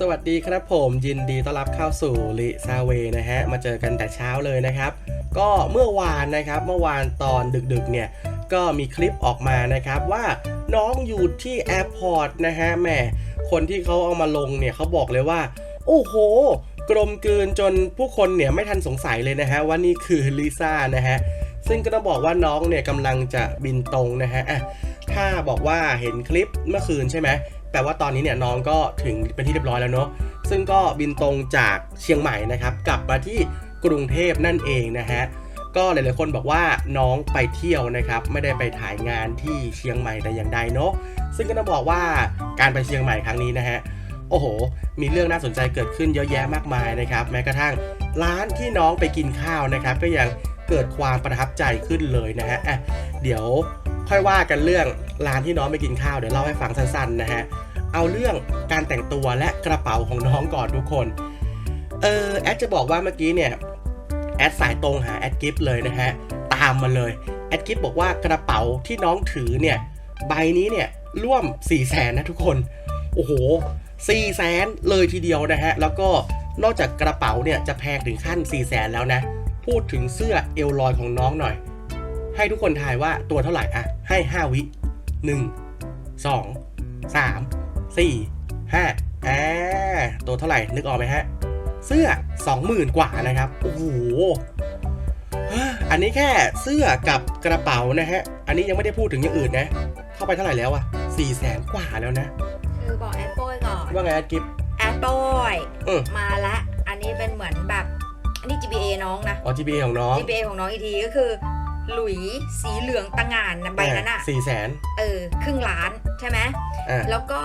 สวัสดีครับผมยินดีต้อนรับเข้าสู่ลิซาเวนะฮะมาเจอกันแต่เช้าเลยนะครับ ก็เมื่อวานนะครับเมื่อวานตอนดึกๆเนี่ยก็มีคลิปออกมานะครับว่าน้องอยู่ที่แอร์พอร์ตนะฮะแหมคนที่เขาเอามาลงเนี่ยเขาบอกเลยว่า โอ้โห กลมกลืนจนผู้คนเนี่ยไม่ทันสงสัยเลยนะฮะว่านี่คือลิซ่านะฮะซึ่งก็ต้องบอกว่าน้องเนี่ยกำลังจะบินตรงนะฮะอะถ้าบอกว่าเห็นคลิปเมื่อคืนใช่ไหม แปลว่าตอนนี้เนี่ยน้องก็ถึงเป็นที่เรียบร้อยแล้วเนาะซึ่งก็บินตรงจากเชียงใหม่นะครับ กลับมาที่กรุงเทพนั่นเองนะฮะก็หลายๆคนบอกว่าน้องไปเที่ยวนะครับ ไม่ได้ไปถ่ายงานที่เชียงใหม่แต่อย่างใดเนาะซึ่งก็ต้องบอกว่าการไปเชียงใหม่ครั้งนี้นะฮะโอ้โห มีเรื่องน่าสนใจเกิดขึ้นเยอะแยะมากมายนะครับ แม้กระทั่งร้านที่น้องไปกินข้าวนะครับ ก็ยังเกิดความประทับใจขึ้นเลยนะฮะะเดี๋ยว ค่อยว่ากันเรื่องร้านที่น้องไปกินข้าวเดี๋ยวเล่าให้ฟังสั้นๆนะฮะเอาเรื่องการแต่งตัวและกระเป๋าของน้องก่อนทุกคนเออแอดจะบอกว่าเมื่อกี้เนี่ยแอดสายตรงหาแอดกิฟเลยนะฮะตามมาเลยแอดกิฟบอกว่ากระเป๋าที่น้องถือเนี่ยใบนี้เนี่ยร่วม4 0 0แสนนะทุกคนโอ้โห4 0 0แสนเลยทีเดียวนะฮะแล้วก็นอกจากกระเป๋าเนี่ยจะแพงถึงขั้น4 0 0แสนแล้วนะพูดถึงเสื้อเอลลอยของน้องหน่อย ให้ทุกคนทายว่าตัวเท่าไหร่อะให้ 5 วิ 1 2 3 4 5อ่าตัวเท่าไหร่นึกออกไหมฮะ เสื้อ 20,000 กว่านะครับ โอ้โหอันนี้แค่เสื้อกับกระเป๋านะฮะ อันนี้ยังไม่ได้พูดถึงอย่างอื่นนะ เข้าไปเท่าไหร่แล้วอะสี่แสนกว่าแล้วนะ คือบอกแอดโป้ยก่อน ว่าไงกิฟแอดโป้ยอืมมาละ อันนี้เป็นเหมือนแบบ อันนี้ GBA น้องนะ อ๋อ GBA ของน้อง GBA ของน้องอีกทีก็คือ หลุยสีเหลืองตะงานนะใบนั้นอะสี่แสนเออ ครึ่งล้านใช่ไหมอ่าแล้วก็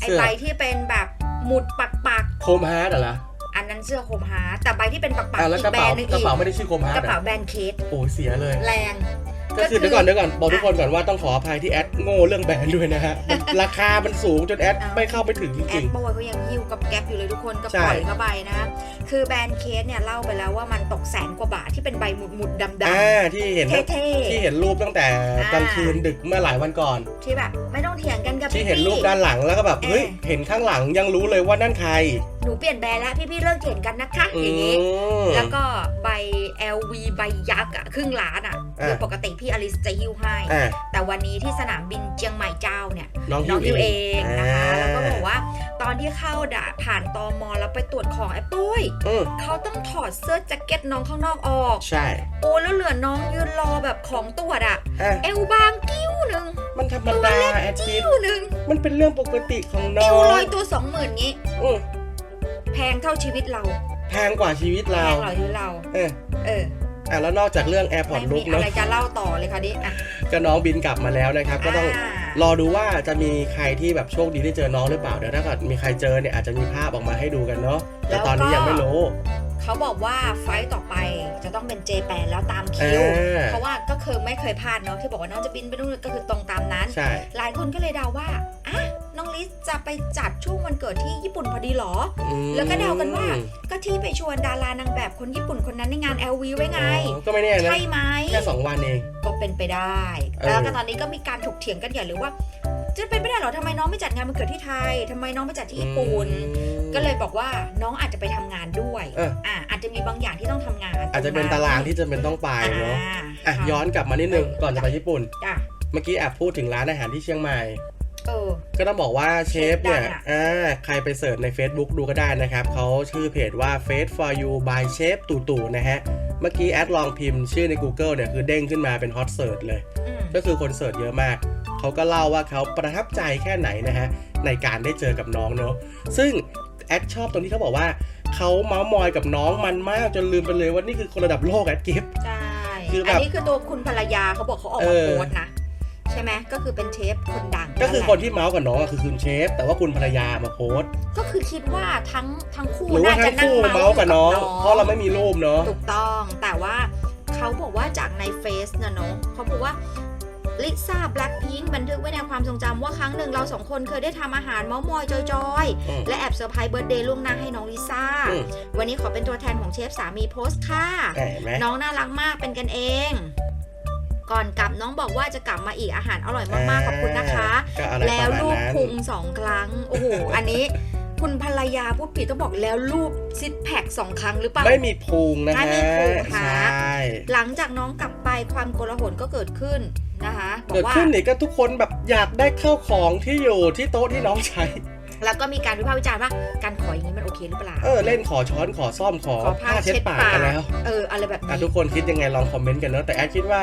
ไอเสื้อใบที่เป็นแบบหมุดปักปักโคมฮาร์ดเหรอๆอันนั้นเสื้อโคมฮาร์ทแต่ใบที่เป็นปักปักอ่าแล้วอีกระกแบรเป๋านด์หนึงกระอีกเป๋าไม่ได้ชื่อโคมฮาร์กดระเป๋าแบรนด์เคสโอ้ยเสียเลย แรง ก็คือก็คือเดี๋ยวก่อนเดี๋ยวก่อนบอกทุกอะคนก่อนว่าต้องขออภัยที่แอดโง่เรื่องแบรนด์ด้วยนะฮะมันราคามันสูงจนแอดอ่าไม่เข้าไปถึงจแอริดงโป้ยเขายังหิ้วกับแก๊ปอยู่เลยทุกคนก็ใช่ปล่อยเข้าไปนะ คือแบรนด์เคสเนี่ยเล่าไปแล้วว่ามันตกแสนกว่าบาทที่เป็นใบหมุดหมุดๆดำๆอ่าที่เห็นๆเท่ ที่เห็นรูปตั้งแต่กลางคืนดึกเมื่อหลายวันก่อน ๆ ที่แบบไม่ต้องเถียงกันกับที่พี่เห็นรูปด้านหลังแล้วก็แบบเออเฮ้ยเห็นข้างหลังยังรู้เลยว่านั่นใคร หนูเปลี่ยนแบรนด์แล้วพี่ๆเลิกเถียงกันนะคะอือย่างงี้มแล้วก็ใบ LV ใบยักษ์อะครึ่งล้านอะอะคือปกติพี่อลิสจะหิ้วให้อ่าแต่วันนี้ที่สนามบินเชียงใหม่เจ้าเนี่ยน้องน้องฮิฮิววเอเองงนะคะอ่าแล้วก็บอกว่าตอนที่เข้าด่าผ่านตอมอแล้วไปตรวจของไอ้ปุ้ยอืมเขาต้องถอดเสื้อแจ็คเก็ตน้องข้างนอกออก ใช่โอ้แล้วเหลือน้องยืนรอแบบของตรวจอะอะเอวบางกิ้วหนึ่งมันธรรมดาแอดคิดกิ้วหนึ่งมันเป็นเรื่องปกติของเอน้อวงลอยตัวสองหมื่นงี้อืม แพงเท่าชีวิตเรา แพงกว่าชีวิตแพเรา งกว่าชีวิตเรา เออเอออะแล้วนอกจากเรื่อง AirPods ไม่มี Look อะเนาะไรจะเล่าต่อเลยค่ะดิอะ ก็น้องบินกลับมาแล้วนะครับ ก็ต้องารอดูว่าจะมีใครที่แบบโชคดีได้เจอน้องหรือเปล่าเดี๋ยวถ้าเกิดมีใครเจอเนี่ยอาจจะมีภาพออกมาให้ดูกันเนาะแต่ตอนนี้ยังไม่รู้ เขาบอกว่าไฟต์ต่อไปจะต้องเป็นเจแปนแล้วตามคิวอ่าเพราะว่าก็คือไม่เคยพลาดเนาะที่บอกว่าน้องจะบินไปนู่นก็คือตรงตามนั้น ใช่ หลายคนก็เลยเดาว่าอะน้อง ลิสจะไปจัดช่วงวันเกิดที่ญี่ปุ่นพอดีเหรออืมแล้วก็เดากันว่าก็ที่ไปชวนดารานางแบบคนญี่ปุ่นคนนั้นในงาน LV ไว้ไงอ๋อก็ไม่แน่นะ ใช่ไหมแค่สองวันเอง ก็เป็นไปได้เออแล้วก็ตอนนี้ก็มีการถกเถียงกันใหญ่เลยว่า จะเป็นไปได้เหรอทำไมน้องไม่จัดงานวันเกิดที่ไทยทำไมน้องไม่จัดที่ญี่ปุ่นอืมก็เลยบอกว่าน้องอาจจะไปทำงานด้วยเอออ่าอาจจะมีบางอย่างที่ต้องทำงาน อาจจะเป็นตารางที่จะเป็นต้องไปเนาะอ่าอะค่ะย้อนกลับมานิดนึงก่อนจะไปญี่ปุ่นจ้ะเมื่อกี้แอบพูดถึงร้านอาหารที่เชียงใหม่ เออ ก็ต้องบอกว่าเชฟเนี่ยเชฟดังอะอ่า ใครไปเสิร์ชใน Facebook ดูก็ได้นะครับ เขาชื่อเพจว่า Face for you by Chef ตู่ตู่นะฮะ เมื่อกี้แอดลองพิมพ์ชื่อใน Google เนี่ย คือเด้งขึ้นมาเป็นฮอตเสิร์ชเลยอืมก็คือคนเสิร์ชเยอะมาก เขาก็เล่าว่าเขาประทับใจแค่ไหนนะฮะ ในการได้เจอกับน้องเนาะ ซึ่งแอดชอบตรงที่เขาบอกว่าเขาเมาส์มอยกับน้องมันมากจนลืมไปเลยว่านี่คือคนระดับโลกแอดกิฟใช่คือแบบอันนี้คือตัวคุณภรรยาเขาบอกเขาออกเอมาอโพสต์นะ ใช่ไหมก็คือเป็นเชฟคนดังก็คือแหละคนที่เมาส์กับน้องอะคือคุณเชฟ แต่ว่าคุณภรรยามาโพสต์ก็คือคิดว่าทั้งทั้งคู่หรือว่าน่าทั้จะงนั่งคู่เมาเมาส์กับน้องยู่เพราะเราไม่มีรูปเนาะ ถูกต้องแต่ว่าเขาบอกว่าจากในเฟซนะเนาะเขาบอกว่าลิซ่าแบล็คพิงบันทึกไว้ในความทรงจำว่าครั้งหนึ่งเราสองคนเคยได้ทำอาหารเมาส์มอยจอยอืม ๆ และแอบเซอร์ไพรส์เบิร์ดเดย์ล่วงหน้าให้น้องลิซ่า อืมวันนี้ขอเป็นตัวแทนของเชฟสามีโพสต์ค่ะเห็นไหมน้องน่ารักมากเป็นกันเอง ก่อนกลับน้องบอกว่าจะกลับมาอีกอาหารอร่อยมากๆขอบคุณนะคะก็อะไรแล้วประมาณลูกนั้นพุงสองครั้งโอ้โหอันนี้คุณภรรยาพูดผิดต้องบอกแล้วรูปซิทแพคสองครั้งหรือเปล่าไม่มีพุงนะไม่ฮะมีพุงใชค่ะ่หลังจากน้องกลับไปความโกลาหลก็เกิดขึ้นนะคะบอเกิดกว่าขึ้นนี่ก็ทุกคนแบบอยากได้ข้าวของที่อยู่ที่โต๊ะที่น้องใช้แล้วก็มีการวิพากษ์วิจารณ์ว่าการขออย่างนี้มันโอเคหรือเปล่า เออเล่นขอช้อนขอซ่อมขอขอผ้าผ้าเช็ดเช็ดปากปากกันแล้ว เอออะไรแบบอะนี้ทุกคนคิดยังไงลองคอมเมนต์กันเนอะแต่แอดคิดว่า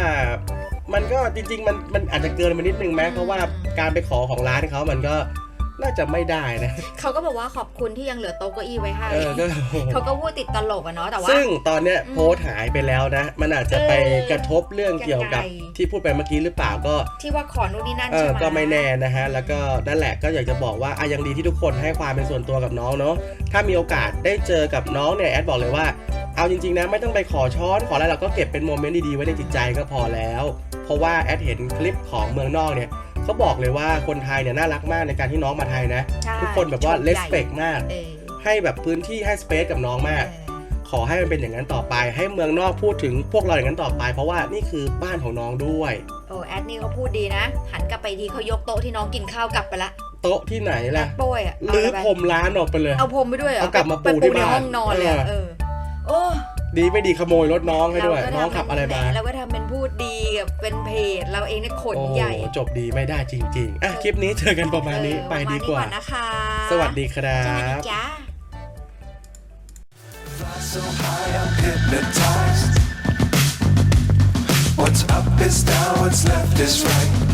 มันก็จริง ๆ มันมันอาจจะเกินไปนิดนึงไหมเพราะว่าการไปขอของร้านเขามันก็น่าจะไม่ได้นะเขาก็บอกว่าขอบคุณที่ยังเหลือโต๊ะเก้าอี้ไว้ให้เออก็เขาก็พูดติดตลกอะเนาะแต่ว่าซึ่งตอนเนี้ยอืมโพสต์หายไปแล้วนะ มันอาจจะไปเออกระทบเรื่องเกี่ยวกับยังไงที่พูดไปเมื่อกี้หรือเปล่าก็ที่ว่าขอนู่นนี่นั่นเอใช่อไหมก็ไม่แน่นะฮะแล้วก็นั่นแหละก็อยากจะบอกว่าอะยังดีที่ทุกคนให้ความเป็นส่วนตัวกับน้องเนาะถ้ามีโอกาสได้เจอกับน้องเนี่ยแอดบอกเลยว่า เอาจริงๆนะไม่ต้องไปขอช้อนขออะไรเราก็เก็บเป็นโมเมนต์ดีๆไว้ในจิตใจก็พอแล้ว เพราะว่าแอดเห็นคลิปของเมืองนอกเนี่ยเขาบอกเลยว่าคนไทยเนี่ยน่ารักมากในการที่น้องมาไทยนะ ใช่ทุกคนแบบว่าชมเลสใหญ่เ c t มาก เออให้แบบพื้นที่ให้สเปซกับน้องมากเออขอให้มันเป็นอย่างนั้นต่อไป ให้เมืองนอกพูดถึงพวกเราอย่างนั้นต่อไป เพราะว่านี่คือบ้านของน้องด้วย โอ้แอดนี่เขาพูดดีนะ หันกลับไปทีเขายกโต๊ะที่น้องกินข้าวกลับไปละโต๊ะที่ไหนล่ะโป้ยอะเอาหรืออะไรไปผมร้านออกไปเลย เอาพรมไปด้วยหรเอากลับมาปูไปที่ในบ้านห้องนอนเลยอะเออเออ โอ้ดีไม่ดีขโมยรถน้องให้ด้วยก็น้องขับอะไรมาเราก็ทำเป็นพูดดีกับเป็นเพจเราเองเนี่ยขนโอ้ใหญ่จบดีไม่ได้จริง ๆ อะ คลิปนี้เจอกันประมาณนี้เออไปดีกว่าประมณนี้อนนะคะสวัสดีครัสวัสดีบจ้า So high, I'm hypnotized. What's up is down, what's left is right.